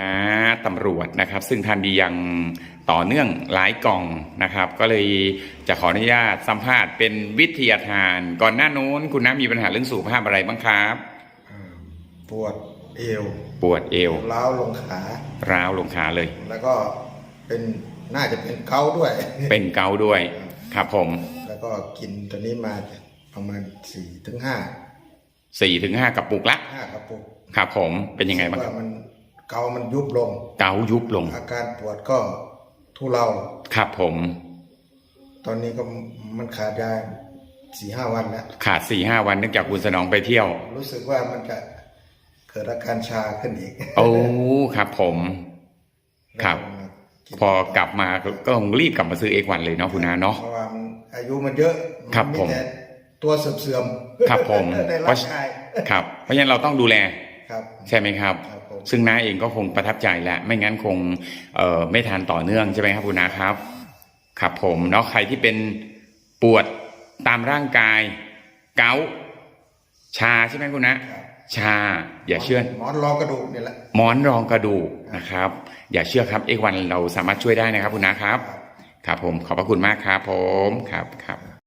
นะตำรวจนะครับ ซึ่งทานดีอย่างต่อเนื่องหลายกล่องนะครับ ก็เลยจะขออนุญาตสัมภาษณ์เป็นวิทยาทาน ก่อนหน้านู้นคุณน้ามีปัญหาเรื่องสุขภาพอะไรบ้างครับอ่าปวดเอว ปวดเอวล้าวลงขาร้าวลงขาเลย แล้วก็เป็นน่าจะเป็นเกาต์ด้วย เป็นเกาต์ด้วยครับผม แล้วก็กินตัวนี้มาประมาณสี่ถึงห้าสี่ถึงห้ากระปุกละห้ากระปุกครับผมเป็นยังไงบ้างคว่ารับมัน เกามันยุบลง เกายุบลง อาการปวดก็ทุเลาครับผม ตอนนี้ก็มันขาดยาสี่ห้าวันแล้วขาดสี่ห้าวันเนื่องจากคุณสนองไปเที่ยว รู้สึกว่ามันจะเกิดอาการชาขึ้นอีกโอ้ครับผม ครับแล้วก็มาพอกลับมาก็ก็ต้องรีบกลับมาซื้อเอกวันเลยเนาะคุณน้าเนาะเพราะว่ามันอายุมันเยอะครับนผมแต่ตัวเสื่อมๆครับผมในร่างกายครับ เพราะฉะนั้นเราต้องดูแลครับ ใช่ไหมครับครับผม ซึ่งน้าเองก็คงประทับใจแหละ ไม่งั้นคงเอ่อไม่ทานต่อเนื่องใช่ไหมครับคุณน้าครับ ครับผมเนาะใครที่เป็นปวดตามร่างกาย เกาต์ชาใช่ไหมคุณนะครับชา อย่าเชื่อหมอนรองกระดูกนี่แหละหมอนรองกระดูกนะครับ อย่าเชื่อครับเอกวันเราสามารถช่วยได้นะครับคุณนะครับ ครับครับผมขอบพระคุณมากครับผมครับครับ